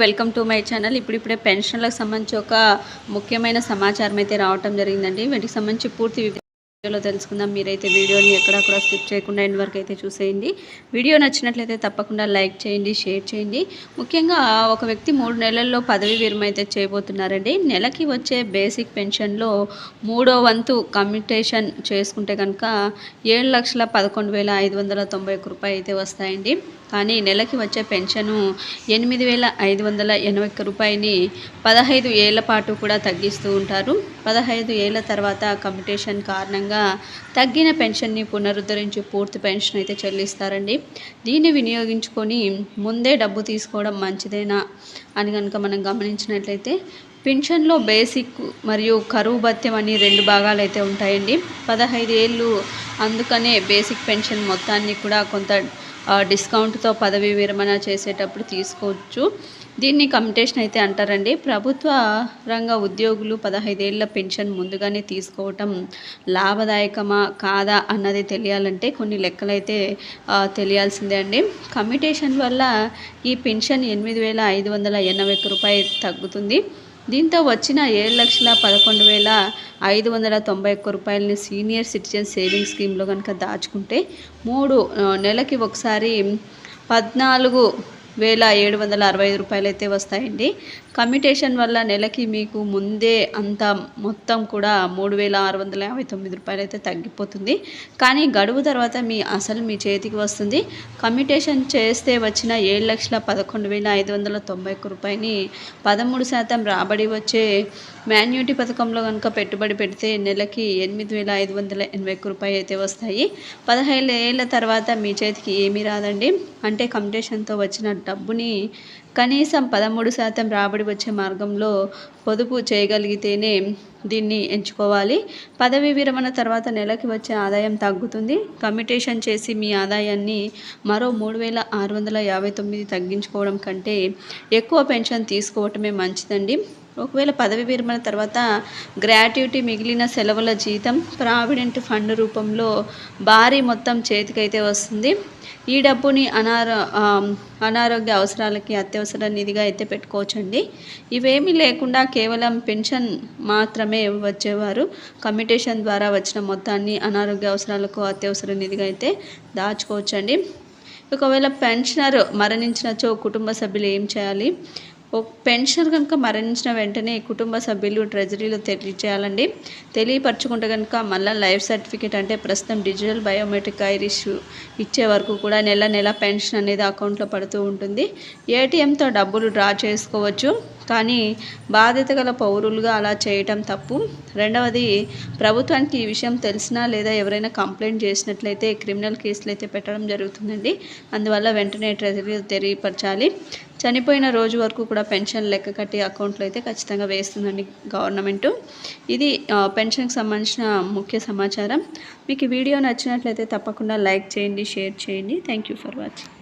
Welcome to my channel ఇప్పుడిప్పుడే పెన్షన్లకు సంబంధించి ఒక ముఖ్యమైన సమాచారం అయితే రావటం జరిగిందండి. వీటికి సంబంధించి పూర్తి వీడియోలో తెలుసుకుందాం. మీరైతే వీడియోని ఎక్కడక్కడ స్కిప్ చేయకుండా ఎండ్ వరకు అయితే చూసేయండి. వీడియో నచ్చినట్లయితే తప్పకుండా లైక్ చేయండి షేర్ చేయండి. ముఖ్యంగా ఒక వ్యక్తి మూడు నెలల్లో పదవి విరమ అయితే చేయబోతున్నారండి. నెలకి వచ్చే బేసిక్ పెన్షన్లో మూడో వంతు కమ్యూటేషన్ చేసుకుంటే కనుక ఏడు లక్షల పదకొండు వేల ఐదు వందల తొంభై ఒక్క రూపాయలు అయితే వస్తాయండి. కానీ నెలకి వచ్చే పెన్షను ఎనిమిది వేల ఐదు వందల ఎనభై ఒక్క రూపాయని పదహైదు ఏళ్ళ పాటు కూడా తగ్గిస్తూ ఉంటారు. పదహైదు ఏళ్ళ తర్వాత కమ్యూటేషన్ కారణంగా తగ్గిన పెన్షన్ని పునరుద్ధరించి పూర్తి పెన్షన్ అయితే చెల్లిస్తారండి. దీన్ని వినియోగించుకొని ముందే డబ్బు తీసుకోవడం మంచిదేనా అని కనుక మనం గమనించినట్లయితే పెన్షన్లో బేసిక్ మరియు కరువు భత్యం అని రెండు భాగాలు అయితే ఉంటాయండి. పదహైదు ఏళ్ళు అందుకనే బేసిక్ పెన్షన్ మొత్తాన్ని కూడా కొంత డిస్కౌంట్తో పదవి విరమణ చేసేటప్పుడు తీసుకోవచ్చు. దీన్ని కమిటేషన్ అయితే అంటారండి. ప్రభుత్వ రంగ ఉద్యోగులు పదహైదేళ్ళ పెన్షన్ ముందుగానే తీసుకోవటం లాభదాయకమా కాదా అన్నది తెలియాలంటే కొన్ని లెక్కలైతే తెలియాల్సిందే అండి. కమిటేషన్ వల్ల ఈ పెన్షన్ ఎనిమిది వేల ఐదు వందల ఎనభై ఒక్క రూపాయలు తగ్గుతుంది. దీంతో వచ్చిన ఏడు లక్షల పదకొండు వేల ఐదు వందల తొంభై ఒక్క రూపాయలని సీనియర్ సిటిజన్ సేవింగ్స్ స్కీమ్లో కనుక దాచుకుంటే మూడు నెలకి ఒకసారి పద్నాలుగు వేల ఏడు వందల అరవై ఐదు రూపాయలు అయితే వస్తాయండి. కమ్యూటేషన్ వల్ల నెలకి మీకు ముందే అంత మొత్తం కూడా మూడు వేల ఆరు వందల యాభై తొమ్మిది రూపాయలు అయితే తగ్గిపోతుంది. కానీ గడువు తర్వాత మీ అసలు మీ చేతికి వస్తుంది. కమ్యూటేషన్ చేస్తే వచ్చిన ఏడు లక్షల పదకొండు వేల ఐదు వందల తొంభై ఒక్క రూపాయని పదమూడు శాతం రాబడి వచ్చే మాన్యూటీ పథకంలో కనుక పెట్టుబడి పెడితే నెలకి ఎనిమిది వేల ఐదు వందల ఎనభై ఒక్క రూపాయలు అయితే వస్తాయి. పదహైదు ఏళ్ళ తర్వాత మీ చేతికి ఏమీ రాదండి. అంటే కమ్యూటేషన్తో వచ్చిన డబ్బుని కనీసం పదమూడు శాతం రాబడి వచ్చే మార్గంలో పొదుపు చేయగలిగితేనే దీన్ని ఎంచుకోవాలి. పదవి విరమణ తర్వాత నెలకి వచ్చే ఆదాయం తగ్గుతుంది. కమ్యూటేషన్ చేసి మీ ఆదాయాన్ని మరో మూడు వేల ఆరు వందల యాభై తొమ్మిది తగ్గించుకోవడం కంటే ఎక్కువ పెన్షన్ తీసుకోవటమే మంచిదండి. ఒకవేళ పదవి విరమణ తర్వాత గ్రాట్యుటీ మిగిలిన సెలవుల జీతం ప్రావిడెంట్ ఫండ్ రూపంలో భారీ మొత్తం చేతికైతే వస్తుంది. ఈ డబ్బుని అనారో అనారోగ్య అవసరాలకి అత్యవసర నిధిగా అయితే పెట్టుకోవచ్చండి. ఇవేమీ లేకుండా కేవలం పెన్షన్ మాత్రమే వచ్చేవారు. కమ్యూటేషన్ ద్వారా వచ్చిన మొత్తాన్ని అనారోగ్య అవసరాలకు అత్యవసర నిధిగా అయితే దాచుకోవచ్చండి. ఒకవేళ పెన్షనర్ మరణించినచో కుటుంబ సభ్యులు ఏం చేయాలి? పెన్షన్ కనుక మరణించిన వెంటనే కుటుంబ సభ్యులు ట్రెజరీలో తెలియచేయాలండి. తెలియపరచుకుంటే కనుక మళ్ళీ లైఫ్ సర్టిఫికేట్ అంటే ప్రస్తుతం డిజిటల్ బయోమెట్రిక్ ఐరిష్ ఇచ్చే వరకు కూడా నెల నెల పెన్షన్ అనేది అకౌంట్లో పడుతూ ఉంటుంది. ఏటీఎంతో డబ్బులు డ్రా చేసుకోవచ్చు. కానీ బాధ్యత గల పౌరులుగా అలా చేయటం తప్పు. రెండవది ప్రభుత్వానికి ఈ విషయం తెలిసినా లేదా ఎవరైనా కంప్లైంట్ చేసినట్లయితే క్రిమినల్ కేసులు అయితే పెట్టడం జరుగుతుందండి. అందువల్ల వెంటనే ట్రెజరీ తెలియపరచాలి. చనిపోయిన రోజు వరకు కూడా పెన్షన్ లెక్క కట్టి అకౌంట్లో అయితే ఖచ్చితంగా వేస్తుందండి గవర్నమెంట్. ఇది పెన్షన్కి సంబంధించిన ముఖ్య సమాచారం. మీకు వీడియో నచ్చినట్లయితే తప్పకుండా లైక్ చేయండి షేర్ చేయండి. Thank you for watching.